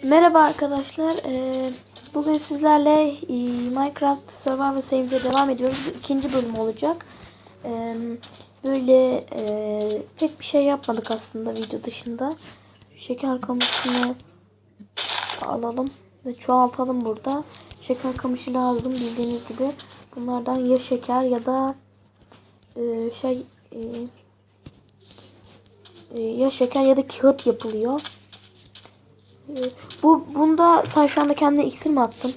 Merhaba arkadaşlar. Ee, bugün sizlerle e, Minecraft Survival serimize devam ediyoruz. İkinci bölüm olacak. Ee, böyle e, pek bir şey yapmadık aslında video dışında. Şeker kamışını alalım ve çoğaltalım burada. Şeker kamışı lazım bildiğiniz gibi. Bunlardan ya şeker ya da e, şey e, ya şeker ya da kağıt yapılıyor. Bu bunda sen şu anda kendine iksir mi attın?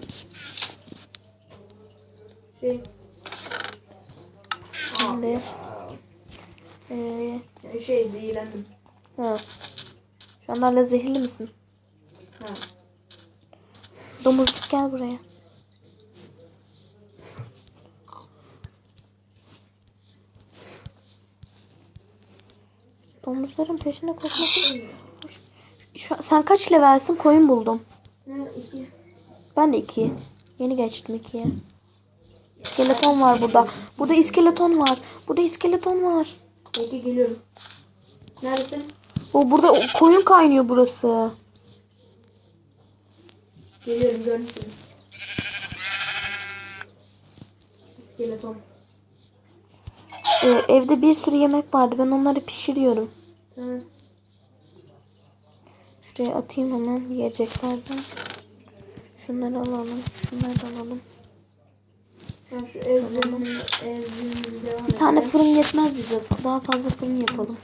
Şey, Şimdi ee, şey zehirlendim. ha. Şu anda hala zehirli misin? Ha. Domuzcuk gel buraya. Domuzların peşine koşmak an, sen kaç levelsin? Koyun buldum. Ne iki. Ben de iki. Yeni geçtim ikiye. İskeleton var burada. Burada iskeleton var. Burada iskeleton var. Peki geliyorum. Neredesin? O burada koyun kaynıyor burası. Geliyorum gördüm seni. İskeleton. Ee, evde bir sürü yemek vardı. Ben onları pişiriyorum. Tamam. Şuraya atayım hemen yiyeceklerden. Şunları alalım. Şunları da alalım. Ben şu evlerinin evlerimizi devam Bir tane fırın yetmez bize. Daha fazla fırın yapalım.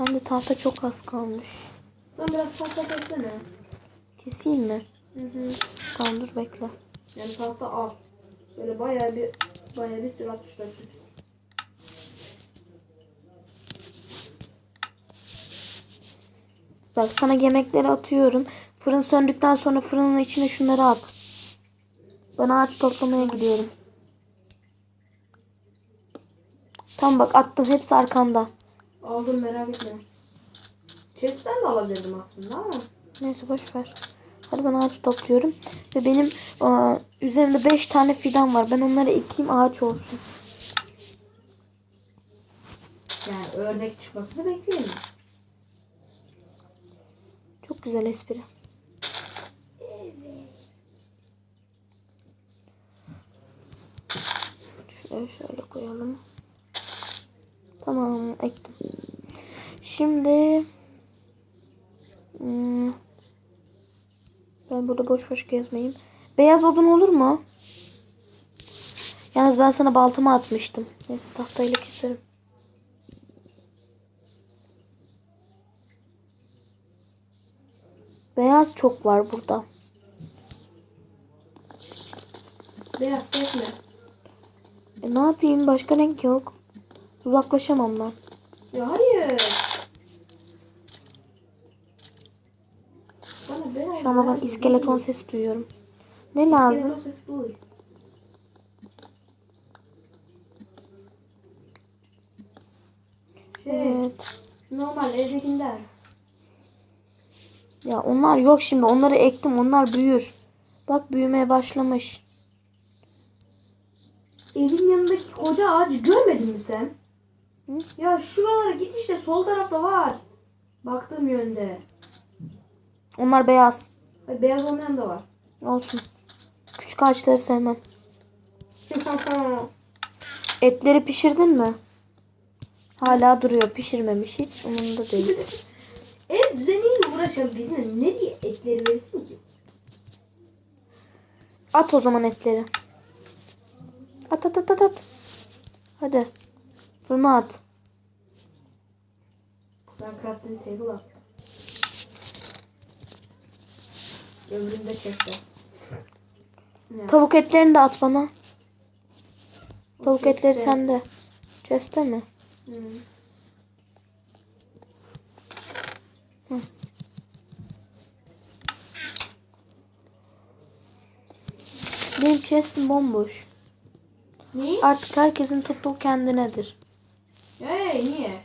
Ben de tahta çok az kalmış. Sen biraz tahta kessene. Keseyim mi? Hı hı. Tamam dur bekle. Yani tahta al. Böyle bayağı bir bayağı bir sürü atmışlar. Bak sana yemekleri atıyorum. Fırın söndükten sonra fırının içine şunları at. Ben ağaç toplamaya gidiyorum. Tamam bak attım. Hepsi arkanda. Aldım merak etme. Chest'ten de alabilirdim aslında ama. Neyse boş ver. Hadi ben ağaç topluyorum. Ve benim aa, üzerimde 5 tane fidan var. Ben onları ekeyim ağaç olsun. Yani ördek çıkmasını bekleyelim. Çok güzel espri. Şöyle şöyle koyalım. Tamam ektim. Şimdi hmm, ben burada boş boş gezmeyeyim. Beyaz odun olur mu? Yalnız ben sana baltamı atmıştım. Neyse tahtayla keserim. Beyaz çok var burada. Beyaz kesme. E ne yapayım? Başka renk yok. Uzaklaşamam ben. Ya hayır. Şu an ben iskeleton sesi duyuyorum. Ne lazım? İskeleton sesi duy. Şey, Evet. normal evdekiler. Ya onlar yok şimdi. Onları ektim. Onlar büyür. Bak büyümeye başlamış. Evin yanındaki koca ağacı görmedin mi sen? Hı? Ya şuralara git işte sol tarafta var. Baktığım yönde. Onlar beyaz. Ay, beyaz olmayan da var. Olsun. Küçük ağaçları sevmem. Etleri pişirdin mi? Hala duruyor. Pişirmemiş hiç. Umurumda değil. Ev düzeniyle uğraşan birine ne diye etleri verirsin ki? At o zaman etleri. At at at at at. Hadi. Fırına at. Ben crafting table yapıyorum. Öbüründe çekti. Tavuk etlerini de at bana. Tavuk etleri sende. Chest'te mi? Hı. Benim chest'im bomboş. Niye? Artık herkesin tuttuğu kendinedir. Hey niye?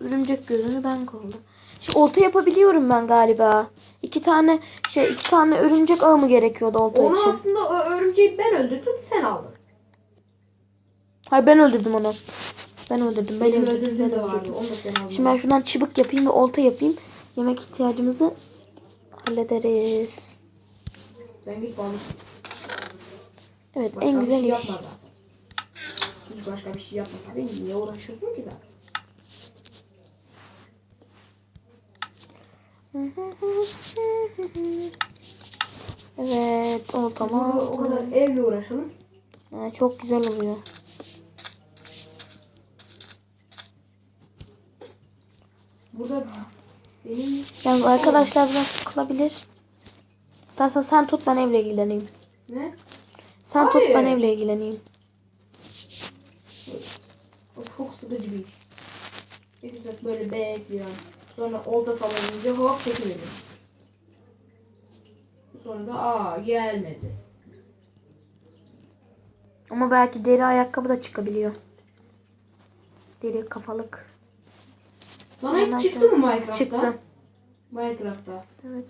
Örümcek gözünü ben koydum. Şimdi olta yapabiliyorum ben galiba. İki tane şey iki tane örümcek ağı mı gerekiyordu olta Onu için? aslında o örümceği ben öldürdüm sen aldın. Hayır ben öldürdüm onu. Ben öldürdüm. Ben Benim öldürdüm. Ben öldürdüm. Şimdi ben şuradan çıbık yapayım ve olta yapayım. Yemek ihtiyacımızı hallederiz. Sen git balık. Evet Başka en güzel şey iş. yapma da. Hiç başka bir şey yapmasaydın niye uğraşıyorsun ki da? Evet oltama. Burada o kadar evle uğraşalım. Yani çok güzel oluyor. Burada Yalnız arkadaşlar biraz sıkılabilir. Dersen sen tut ben evle ilgileneyim. ne? Sen tut ben Hayır. evle ilgileneyim. O çok sıkıcı bir iş. Bir güzel böyle bekliyorum. Sonra olta sallanınca hop çekiveriyor. Sonra da aa gelmedi. Ama belki deri ayakkabı da çıkabiliyor. Deri kafalık. Sana hiç çıktı mı Minecraft'ta? Çıktı. Minecraft'ta. Evet.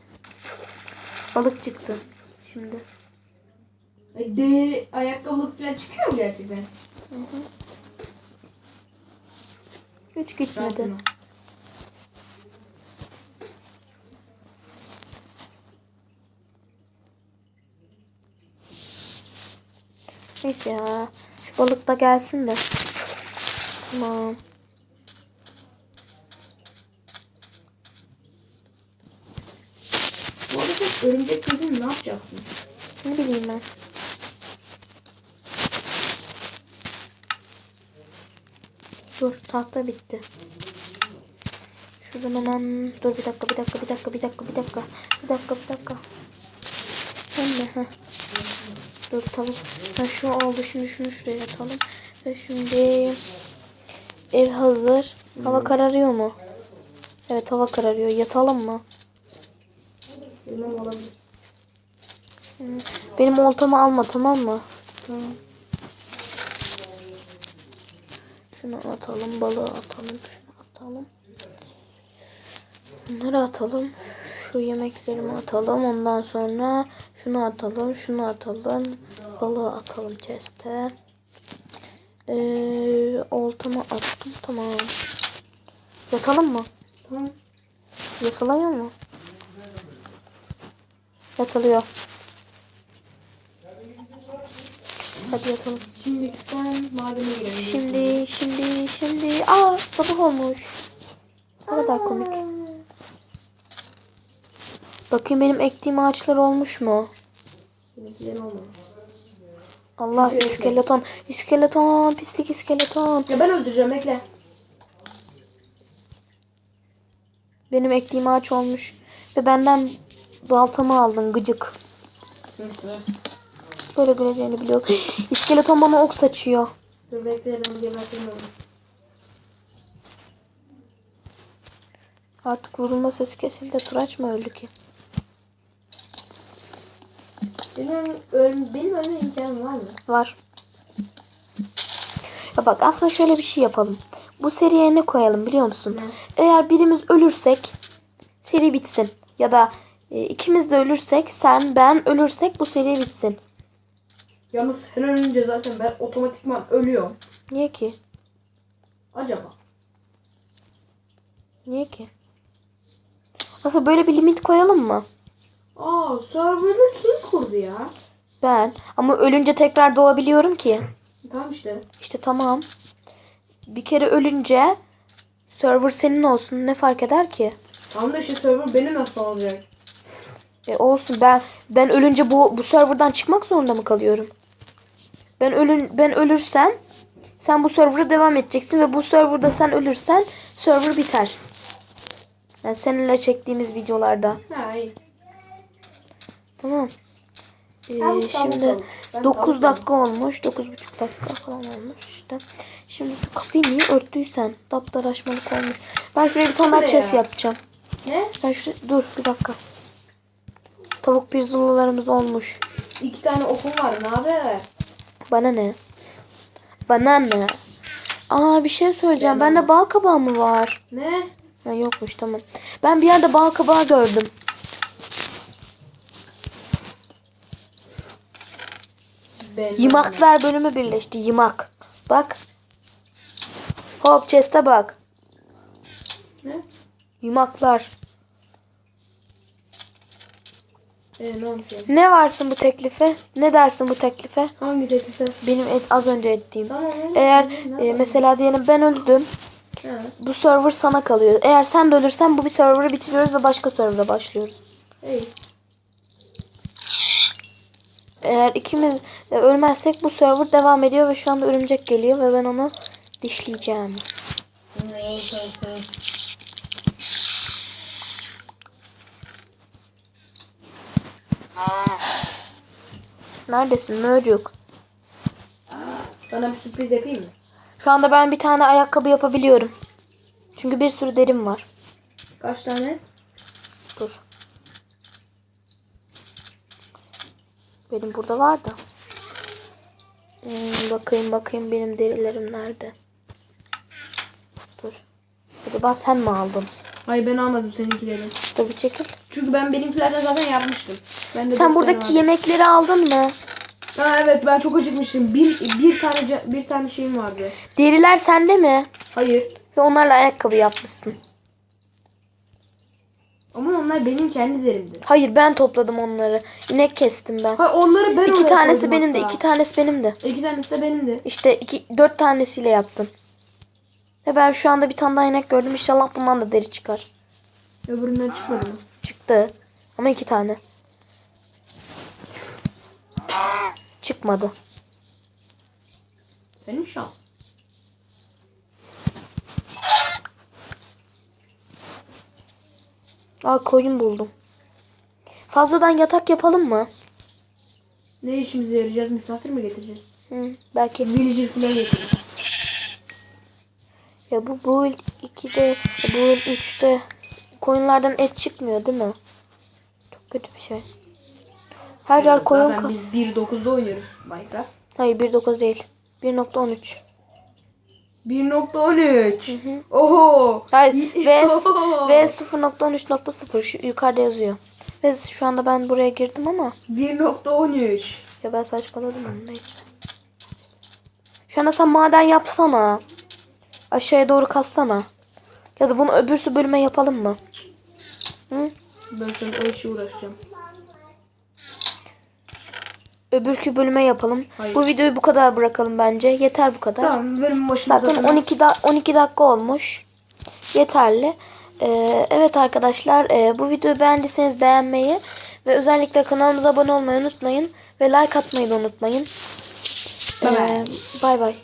Balık çıktı. Şimdi. Ay, Deri ayakkabılık falan çıkıyor mu gerçekten? Hiç gitmedi. Neyse ya. Şu balık da gelsin de. Tamam. Bu arada sen örümcek kızın ne yapacaksın? Ne bileyim ben. Dur tahta bitti. Şuradan hemen dur bir dakika bir dakika bir dakika bir dakika bir dakika bir dakika bir dakika. Sen de heh. Dur tamam. Ha şu oldu şimdi şunu şuraya atalım. Ve şimdi ev hazır. Hava kararıyor mu? Evet hava kararıyor. Yatalım mı? Bilmem olabilir. Benim oltamı alma tamam mı? Tamam. Şunu atalım, balığı atalım, şunu atalım. Bunları atalım. Şu yemeklerimi atalım. Ondan sonra şunu atalım, şunu atalım. Balığı atalım chest'e. Ee, oltamı attım. Tamam. Yatalım mı? Tamam. Yatılıyor mu? Yatılıyor. Hadi yatalım. Şimdi ben madene girelim. Şimdi, şimdi, şimdi. Aa sabah olmuş. Ne kadar komik. Bakayım benim ektiğim ağaçlar olmuş mu? Allah iskeleton. İskeleton. Pislik iskeleton. Ya ben öldüreceğim bekle. Benim ektiğim ağaç olmuş. Ve benden baltamı aldın gıcık. Böyle göreceğini biliyorum. İskeleton bana ok saçıyor. Dur bekle ben geberteyim onu. Artık vurulma sesi kesildi. Turaç mı öldü ki? Benim, öl benim ölme imkanım var mı? Var. Ya bak aslında şöyle bir şey yapalım. Bu seriye ne koyalım biliyor musun? Ne? Eğer birimiz ölürsek seri bitsin. Ya da e, ikimiz de ölürsek sen ben ölürsek bu seri bitsin. Yalnız sen ölünce zaten ben otomatikman ölüyorum. Niye ki? Acaba? Niye ki? Aslında böyle bir limit koyalım mı? Aa server'ı kim kurdu ya? Ben. Ama ölünce tekrar doğabiliyorum ki. Tamam işte. İşte tamam. Bir kere ölünce server senin olsun ne fark eder ki? Tamam da işte server benim nasıl olacak? E olsun ben ben ölünce bu bu serverdan çıkmak zorunda mı kalıyorum? Ben ölün ben ölürsem sen bu server'a devam edeceksin ve bu serverda sen ölürsen server biter. Yani seninle çektiğimiz videolarda. Ha iyi. Tamam. Ee, Tamam, şimdi tamam. Ben 9 tamam, dakika olmuş. 9,5 dakika falan olmuş işte. Şimdi şu kapıyı niye örttüysen? Daptaraşmalık olmuş. Ben şuraya bir tane chest ya? yapacağım. Ne? Ben şuraya dur bir dakika. Tavuk pirzolalarımız olmuş. İki tane okum var ne haber? Bana ne? Bana ne? Aa bir şey söyleyeceğim. Bende bal kabağı mı var? Ne? Ha, yokmuş tamam. Ben bir yerde bal kabağı gördüm. Ben Yimaklar bölümü birleşti. Yimak. Bak. Hop chest'e bak. Ne? Yumaklar. Ee, ne? Ne varsın bu teklife? Ne dersin bu teklife? Hangi teklife? Benim et, az önce ettiğim. Tamam. Eğer e, mesela diyelim ben öldüm. Ha. Bu server sana kalıyor. Eğer sen de ölürsen bu bir server'ı bitiriyoruz ve başka server'a başlıyoruz. İyi. Eğer ikimiz de ölmezsek bu server devam ediyor ve şu anda örümcek geliyor ve ben onu dişleyeceğim. Neredesin Mörcük? Sana bir sürpriz yapayım mı? Şu anda ben bir tane ayakkabı yapabiliyorum. Çünkü bir sürü derim var. Kaç tane? Dur. Benim burada var da. Hmm, bakayım bakayım benim derilerim nerede? Dur. Acaba sen mi aldın? Hayır ben almadım seninkileri. Dur bir çekil. Çünkü ben benimkilerden zaten yapmıştım. Ben de Sen buradaki vardı. yemekleri aldın mı? Ha evet ben çok acıkmıştım. Bir bir tane bir tane şeyim vardı. Deriler sende mi? Hayır. Ve onlarla ayakkabı yapmışsın. Ama onlar benim kendi üzerimdi. Hayır ben topladım onları. İnek kestim ben. Hayır onları ben İki tanesi benim de, iki tanesi benim de. İki tanesi de benim de. İşte iki, dört tanesiyle yaptım. Ve ben şu anda bir tane daha inek gördüm. İnşallah bundan da deri çıkar. Öbüründen çıkmadı mı? Çıktı. Ama iki tane. Çıkmadı. Senin şans. Aa koyun buldum. Fazladan yatak yapalım mı? Ne işimize yarayacağız? Misafir mi getireceğiz? Hı, belki. Villager falan getireceğiz. Ya bu build 2'de, build 3'te koyunlardan et çıkmıyor değil mi? Çok kötü bir şey. Her yer koyun... Zaten ka- biz 1.9'da oynuyoruz Minecraft. Hayır 1.9 değil. 1.13. 1.13. Oho. Hayır ve, Oho. ve 0.13.0 şu yukarıda yazıyor. Ve şu anda ben buraya girdim ama 1.13. ya ben saçmaladım onu neyse. Şu anda sen maden yapsana. Aşağıya doğru kassana. Ya da bunu öbürsü bölüme yapalım mı? Hı? Ben sana işe uğraşacağım. Öbürkü bölüme yapalım. Hayır. Bu videoyu bu kadar bırakalım bence. Yeter bu kadar. Tamam bölümün başında Zaten 12 da 12 dakika olmuş. Yeterli. Ee, evet arkadaşlar e, bu videoyu beğendiyseniz beğenmeyi ve özellikle kanalımıza abone olmayı unutmayın ve like atmayı da unutmayın. Bye. Ee, Bay bay.